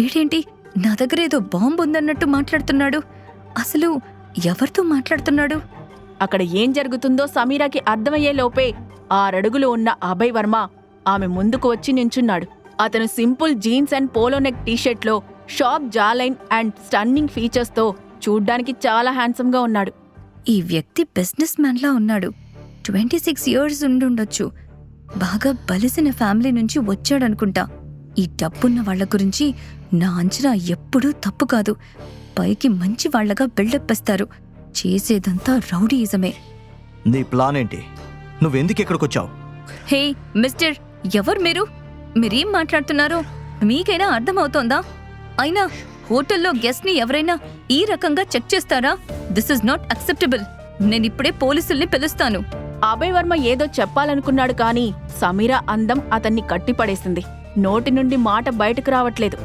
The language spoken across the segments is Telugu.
వీడేంటి? నా దగ్గర ఏదో బాంబు ఉందన్నట్టు మాట్లాడుతున్నాడు. అసలు ఎవరితో మాట్లాడుతున్నాడు? అక్కడ ఏం జరుగుతుందో సమీరాకి అర్థమయ్యే లోపే ఆరడుగులు ఉన్న అభయ్ వర్మ ఆమె ముందుకు వచ్చి నించున్నాడు. అతను simple jeans and polo neck టీషర్ట్లో sharp jawline and stunning ఫీచర్స్తో చూడ్డానికి చాలా హ్యాండ్సమ్గా ఉన్నాడు. ఈ వ్యక్తి బిజినెస్ మ్యాన్లా ఉన్నాడు. ట్వంటీ సిక్స్ ఇయర్స్ ఉండుండొచ్చు. బాగా బలిసిన ఫ్యామిలీ నుంచి వచ్చాడనుకుంటా. ఈ డబ్బున్న వాళ్ళ గురించి నా అంచనా ఎప్పుడూ తప్పు కాదు. పైకి మంచి వాళ్ళగా బిల్డప్ ఇస్తారు. చేసేదంతా రౌడీయిజమే. నీ ప్లాన్ ఏంటి? నువ్వెందుకు ఇక్కడికి వచ్చావు హే మిస్టర్ ఎవరు మీరు? మీరేం మాట్లాడుతున్నారో మీకైనా అర్థమవుతోందా? అయినా హోటల్లో గెస్ట్ని ఎవరైనా ఈ రకంగా చెక్ చేస్తారా? దిస్ ఇస్ నాట్ అక్సెప్టబుల్ నేనిప్పుడే పోలీసుల్ని పిలుస్తాను. అభయ్ వర్మ ఏదో చెప్పాలనుకున్నాడు కానీ సమీరా అందం అతన్ని కట్టిపడేసింది. నోటి నుండి మాట బయటకు రావట్లేదు.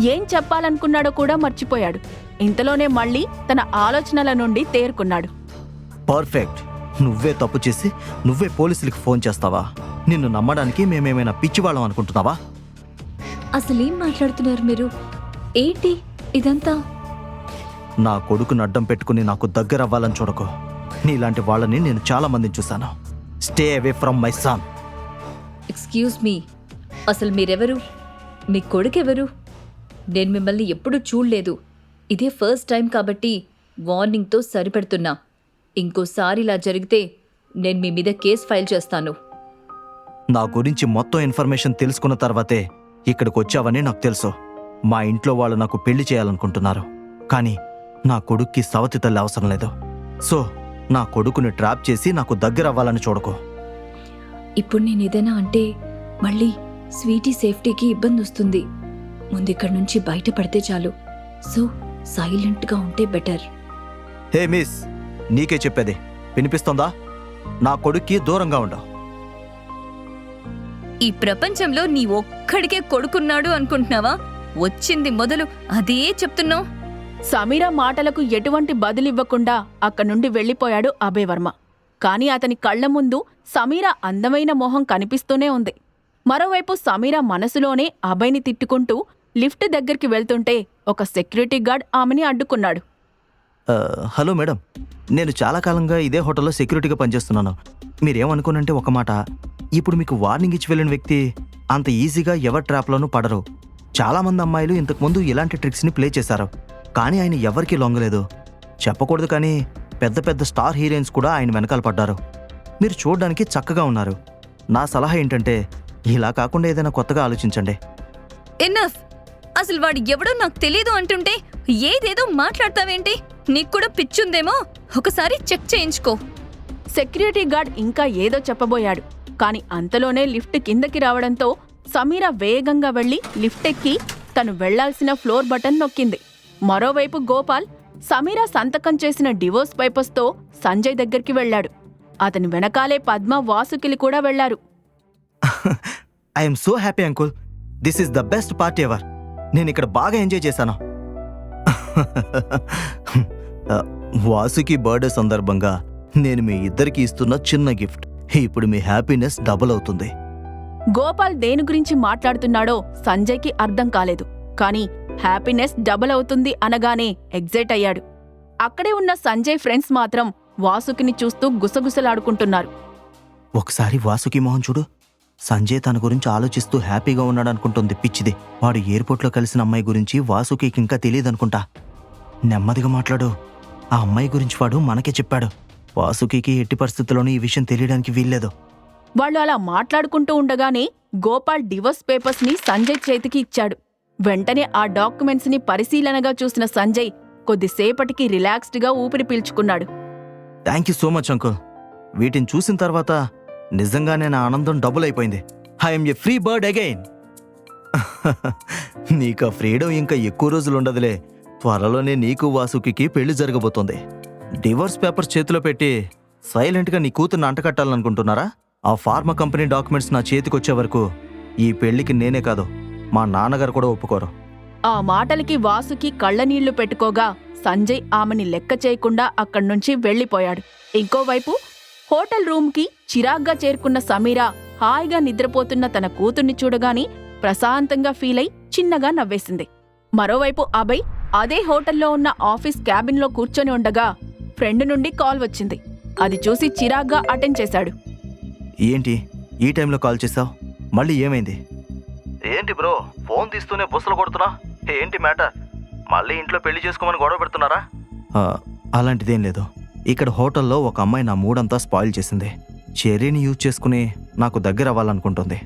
ఏం చెప్పాలనుకున్నాడో కూడా మర్చిపోయాడు. ఇంతలోనే మళ్ళీ తన ఆలోచనల నుండి తేరుకున్నాడు. పర్ఫెక్ట్. నువ్వే తప్పు చేసి నువ్వే పోలీసులకి ఫోన్ చేస్తావా? నిన్ను నమ్మడానికి మేమేమైనా పిచ్చివాళ్ళం అనుకుంటున్నావా? అసలేం మాట్లాడుతున్నారు మీరు? ఏంటి ఇదంతా? నా కొడుకుని అడ్డం పెట్టుకుని నాకు దగ్గర అవ్వాలని చూడకు. నీలాంటి వాళ్ళని నేను చాలా మందిని చూశాను. Stay away from my son excuse me అసలు మీరెవరు? మీ కొడుకెవరు? నేను మిమ్మల్ని ఎప్పుడూ చూడలేదు. ఇదే ఫస్ట్ టైం కాబట్టి వార్నింగ్తో సరిపెడుతున్నా. ఇంకోసారి ఇలా జరిగితే నేను మీ మీద కేసు ఫైల్ చేస్తాను. నా గురించి మొత్తం ఇన్ఫర్మేషన్ తెలుసుకున్న తర్వాతే ఇక్కడికి వచ్చావని నాకు తెలుసు. మా ఇంట్లో వాళ్ళు నాకు పెళ్ళి చేయాలనుకుంటున్నారు. కానీ నా కొడుక్కి సవతి తల్లి అవసరం లేదు. సో నా కొడుకుని ట్రాప్ చేసి నాకు దగ్గర అవ్వాలని చూడకు. ఇప్పుడు నేను ఏదైనా అంటే మళ్ళీ స్వీటీ సేఫ్టీకి ఇబ్బంది వస్తుంది ముందు ఇక్కడి నుంచి బయటపడితే చాలు. సో సైలెంట్గా ఉంటే బెటర్. హే మిస్ నీకే చెప్పేది. వినిపిస్తోందా? నా కొడుక్కి దూరంగా ఉండవు ఈ ప్రపంచంలో నీ ఒక్కడికే కొడుకున్నాడు అనుకుంటున్నావా? వచ్చింది మొదలు అదే చెప్తున్నావు. సమీరా మాటలకు ఎటువంటి బదులివ్వకుండా అక్కడి నుండి వెళ్ళిపోయాడు అభయ్ వర్మ కాని అతని కళ్ళ ముందు సమీరా అందమైన మొహం కనిపిస్తూనే ఉంది. మరోవైపు సమీరా మనసులోనే అభయ్ని తిట్టుకుంటూ లిఫ్ట్ దగ్గరికి వెళ్తుంటే ఒక సెక్యూరిటీ గార్డ్ ఆమెని అడ్డుకున్నాడు. Hello madam. నేను చాలా కాలంగా ఇదే హోటల్లో సెక్యూరిటీగా పనిచేస్తున్నాను. మీరేమనుకోనంటే ఒక మాట. ఇప్పుడు మీకు వార్నింగ్ ఇచ్చి వెళ్ళిన వ్యక్తి అంత ఈజీగా ఎవరి ట్రాప్లోనూ పడరు. చాలామంది అమ్మాయిలు ఇంతకుముందు ఇలాంటి ట్రిక్స్ని ప్లే చేశారు. కానీ ఆయన ఎవరికీ లొంగలేదు. చెప్పకూడదు కానీ పెద్ద పెద్ద స్టార్ హీరోయిన్స్ కూడా ఆయన వెనకాల పడ్డారు. మీరు చూడడానికి చక్కగా ఉన్నారు. నా సలహా ఏంటంటే ఇలా కాకుండా ఏదైనా కొత్తగా ఆలోచించండి. ఎన్నఫ్ అసలు వాడు ఎవడో నాకు తెలీదు అంటుంటే ఏదేదో మాట్లాడతావేంటి? నీకు కూడా పిచ్చుందేమో? ఒకసారి చెక్ చేయించుకో. సెక్యూరిటీ గార్డ్ ఇంకా ఏదో చెప్పబోయాడు. కాని అంతలోనే లిఫ్ట్ కిందకి రావడంతో సమీరా వేగంగా వెళ్ళి లిఫ్ట్ ఎక్కి తను వెళ్ళాల్సిన ఫ్లోర్ బటన్ నొక్కింది. మరోవైపు గోపాల్ సమీరా సంతకం చేసిన డివోర్స్ పేపర్స్తో సంజయ్ దగ్గరికి వెళ్ళాడు. అతని వెనకాలే పద్మ వాసుకిలి కూడా వెళ్ళారు I'm so happy uncle this is the best party ever నేను ఇక్కడ బాగా ఎంజాయ్ చేశాను. వాసుకి బర్త్డే సందర్భంగా నేను మీ ఇద్దరికి ఇస్తున్న చిన్న గిఫ్ట్ ఇప్పుడు మీ హ్యాపీనెస్ డబుల్ అవుతుంది. గోపాల్ దేని గురించి మాట్లాడుతున్నాడో సంజయ్కి అర్థం కాలేదు. కాని హ్యాపీనెస్ డబల్ అవుతుంది అనగానే ఎగ్జైట్ అయ్యాడు. అక్కడే ఉన్న సంజయ్ ఫ్రెండ్స్ మాత్రం వాసుకిని చూస్తూ గుసగుసలాడుకుంటున్నారు. ఒకసారి వాసుకి మోహన్ చూడు. సంజయ్ తన గురించి ఆలోచిస్తూ హ్యాపీగా ఉన్నాడు అనుకుంటుంది పిచ్చిది. వాడు ఎయిర్పోర్ట్లో కలిసిన అమ్మాయి గురించి వాసుకి ఇంకా తెలియదనుకుంటా. నెమ్మదిగా మాట్లాడు. ఆ అమ్మాయి గురించి వాడు మనకే చెప్పాడు. వాసుకి ఎట్టి పరిస్థితుల్లోనూ ఈ విషయం తెలియడానికి వీల్లేదు. వాళ్ళు అలా మాట్లాడుకుంటూ ఉండగానే గోపాల్ డివోర్స్ పేపర్స్ని సంజయ్ చేతికి ఇచ్చాడు. వెంటనే ఆ డాక్యుమెంట్స్ని పరిశీలనగా చూసిన సంజయ్ కొద్దిసేపటికి రిలాక్స్డ్గా ఊపిరి పీల్చుకున్నాడు. Thank you so much uncle. వీటిని చూసిన తర్వాత నిజంగానే నా ఆనందం డబుల్ అయిపోయింది. I'm a free bird again నీకు ఆ ఫ్రీడమ్ ఇంకా ఎక్కువ రోజులు ఉండదులే. త్వరలోనే నీకు వాసుకి పెళ్ళి జరగబోతోంది. డివోర్స్ పేపర్స్ చేతిలో పెట్టి సైలెంట్గా నీ కూతుర్ని అంటకట్టాలనుకుంటున్నారా? ఆ ఫార్మా కంపెనీ డాక్యుమెంట్స్ నా చేతికొచ్చే వరకు ఈ పెళ్ళికి నేనే కాదు మా నాన్నగారు కూడా ఒప్పుకోరు. ఆ మాటలకి వాసుకి కళ్ళనీళ్ళు పెట్టుకోగా సంజయ్ ఆమెని లెక్క చేయకుండా అక్కడ్నుంచి వెళ్ళిపోయాడు ఇంకోవైపు హోటల్ రూమ్కి చిరాగ్గా చేరుకున్న సమీరా హాయిగా నిద్రపోతున్న తన కూతుర్ని చూడగాని ప్రశాంతంగా ఫీలై చిన్నగా నవ్వేసింది. మరోవైపు అభయ్ అదే హోటల్లో ఉన్న ఆఫీస్ క్యాబిన్లో కూర్చొని ఉండగా ఫ్రెండ్ నుండి కాల్ వచ్చింది. అది చూసి చిరాగ్గా అటెండ్ చేశాడు. ఏంటి? ఈ టైంలో కాల్ చేసావు మళ్ళీ ఏమైంది? ఏంటి బ్రో? ఫోన్ తీస్తూనే బుసలు కొడుతున్నా? ఏంటి మ్యాటర్? మళ్ళీ ఇంట్లో పెళ్ళి చేసుకోమని గొడవ పెడుతున్నారా? అలాంటిదేం లేదు. ఇక్కడ హోటల్లో ఒక అమ్మాయి నా మూడంతా స్పాయిల్ చేసింది. చెర్రీని యూజ్ చేసుకుని నాకు దగ్గర అవ్వాలనుకుంటుంది.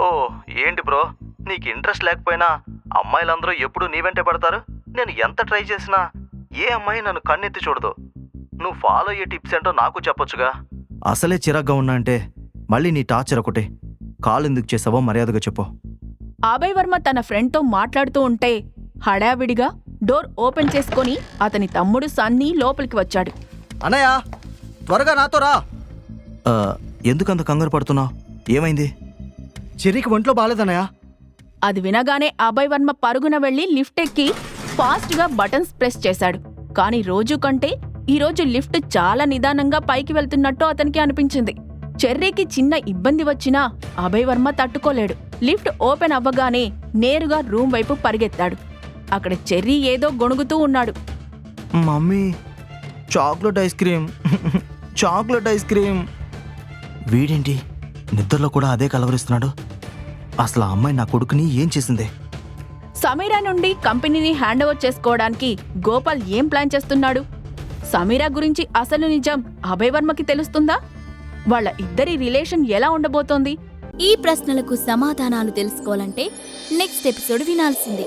ఓ ఏంటి బ్రో? నీకు ఇంట్రెస్ట్ లేకపోయినా అమ్మాయిలందరూ ఎప్పుడు నీ వెంటే పడతారు? నేను ఎంత ట్రై చేసినా ఏ అమ్మాయి నన్ను కన్నెత్తి చూడదు. నువ్వు ఫాలో అయ్యే టిప్స్ ఏంటో నాకు చెప్పొచ్చుగా. అసలే చిరాగ్గా ఉన్నా అంటే మళ్ళీ నీ టార్చర్ ఒకటి. కాల్ ఎందుకు చేసావో మర్యాదగా చెప్పు. అభయ్ వర్మ తన ఫ్రెండ్తో మాట్లాడుతూ ఉంటే హడావిడిగా డోర్ ఓపెన్ చేసుకొని అతని తమ్ముడు సన్నీ లోపలికి వచ్చాడు. అన్నయ్య త్వరగా నాతో రా. ఎందుకంత కంగారు పడుతున్నావు? ఏమైంది? చెర్రీకి ఒంట్లో బాగాలేదన్నయ్య అది వినగానే అభయ్ వర్మ పరుగున వెళ్ళి లిఫ్ట్ ఎక్కి ఫాస్ట్గా బటన్స్ ప్రెస్ చేశాడు. కానీ రోజు కంటే ఈరోజు లిఫ్ట్ చాలా నిదానంగా పైకి వెళ్తున్నట్టు అతనికి అనిపించింది. చెర్రీకి చిన్న ఇబ్బంది వచ్చినా అభయ్ వర్మ తట్టుకోలేడు. లిఫ్ట్ ఓపెన్ అవ్వగానే నేరుగా రూమ్ వైపు పరిగెత్తాడు. అక్కడ చెర్రీ ఏదో గొణుగుతూ ఉన్నాడు. Mummy chocolate ice cream. Chocolate ice cream. వీడేంటి? నిద్రలో కూడా అదే కలవరిస్తున్నాడు? అసలు ఆ అమ్మాయి నా కొడుకుని ఏం చేసింది? సమీరా నుండి కంపెనీని హ్యాండ్ ఓవర్ చేసుకోవడానికి గోపాల్ ఏం ప్లాన్ చేస్తున్నాడు? సమీరా గురించి అసలు నిజం అభయ్ వర్మకి తెలుస్తుందా? వాళ్ళ ఇద్దరి రిలేషన్ ఎలా ఉండబోతోంది? ఈ ప్రశ్నలకు సమాధానాలు తెలుసుకోవాలంటే నెక్స్ట్ ఎపిసోడ్ వినాల్సిందే.